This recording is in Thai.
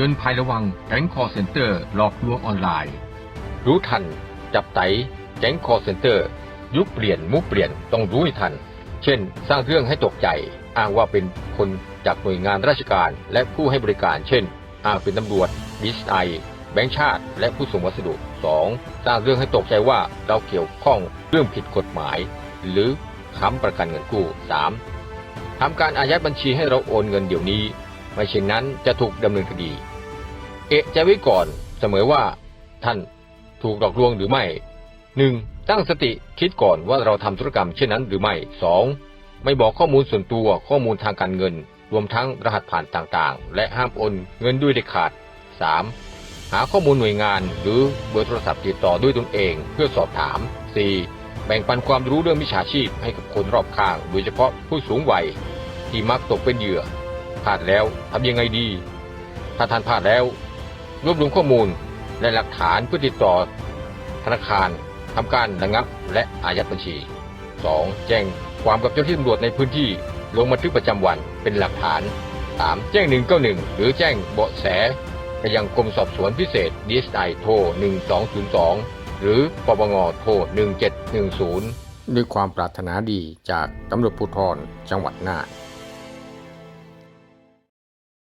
ตือนภัยระวังแก๊งคอร์เซ็นเตอร์หลอกลวงออนไลน์ รู้ทัน จับไตแก๊งคอร์เซ็นเตอร์ ยุคเปลี่ยนมุกเปลี่ยนต้องรู้ให้ทัน เช่น สร้างเรื่องให้ตกใจ อ้างว่าเป็นคนจากหน่วยงานราชการและผู้ให้บริการ เช่นอ้างเป็นตำรวจดีไอแบงค์ชาติ และผู้ส่งวัสดุ 2. สร้างเรื่องให้ตกใจว่าเราเกี่ยวข้องเรื่องผิดกฎหมาย หรือค้ำประกันเงินกู้ 3. ทำการอายัดบัญชีให้เราโอนเงินเดี๋ยวนี้ ไม่เช่นนั้นจะถูกดำเนินคดี เอะใจไว้ก่อนเสมอว่า ท่านถูกหลอกลวงหรือไม่ 1. ตั้งสติคิดก่อนว่าเราทำธุรกรรมเช่นนั้นหรือไม่ 2. ไม่บอกข้อมูลส่วนตัวข้อมูลทางการเงิน รวมทั้งรหัสผ่านต่างๆ และห้ามโอนเงินด้วยเด็ดขาด 3. หาข้อมูลหน่วยงาน หรือเบอร์โทรศัพท์ติดต่อด้วยตนเอง เพื่อสอบถาม 4. แบ่งปันความรู้เรื่องมิจฉาชีพให้กับคนรอบข้าง โดยเฉพาะผู้สูงวัย ที่มักตกเป็นเหยื่อ พลาดแล้วทำยังไงดี ถ้าท่านพลาดแล้ว รวบรวมข้อมูลและหลักฐานเพื่อติดต่อ ธนาคารทำการระงับและอายัดบัญชี 2. แจ้งความกับเจ้าหน้าที่ตำรวจในพื้นที่ลงบันทึกประจำวันเป็นหลักฐาน 3. แจ้ง 191 หรือแจ้งเบาะแสไปยังกรมสอบสวนพิเศษ DSI โทร 1202 หรือปปงโทร 1710 ด้วยความปรารถนาดีจากตำรวจภูธรจังหวัดน่าน